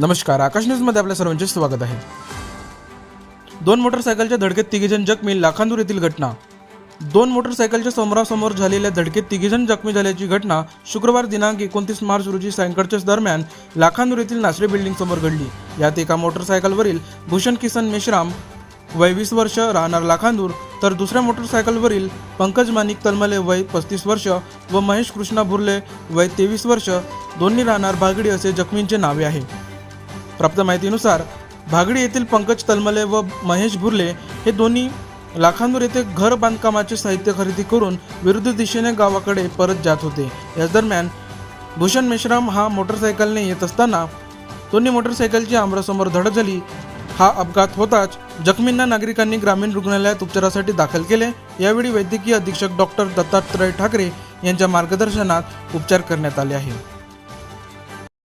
नमस्कार आकाश न्यूजमध्ये आपल्या सर्वांचे स्वागत आहे. दोन मोटरसायकलच्या धडकेत तिघीजण जखमी लाखांदूर येथील घटना. दोन मोटरसायकलच्या समोरासमोर झालेल्या धडकेत तिघीजण जखमी झाल्याची घटना शुक्रवार दिनांक एकोणतीस मार्च रोजी सायंकाळच्या दरम्यान लाखांदूर येथील नासरे बिल्डिंग समोर घडली. यात एका मोटरसायकलवरील भूषण किसन मेश्राम वय वीस वर्ष राहणार लाखांदूर तर दुसऱ्या मोटरसायकलवरील पंकज माणिक तलमले वय पस्तीस वर्ष व महेश कृष्णा भुरले वय तेवीस वर्ष दोन्ही राहणार भागडी असे जखमींचे नावे आहे. प्राप्त माहितीनुसार भागडी येथील पंकज तलमले व महेश बुर्ले हे दोन्ही लाखांदूर येथे घर बांधकामाचे साहित्य खरेदी करून विरुद्ध दिशेने गावाकडे परत जात होते. याच दरम्यान भूषण मेश्राम हा मोटरसायकलने येत असताना दोन्ही मोटरसायकलची आमरासमोर धडक झाली. हा अपघात होताच जखमींना नागरिकांनी ग्रामीण रुग्णालयात उपचारासाठी दाखल केले. यावेळी वैद्यकीय अधीक्षक डॉक्टर दत्तात्रय ठाकरे यांच्या मार्गदर्शनात उपचार करण्यात आले आहे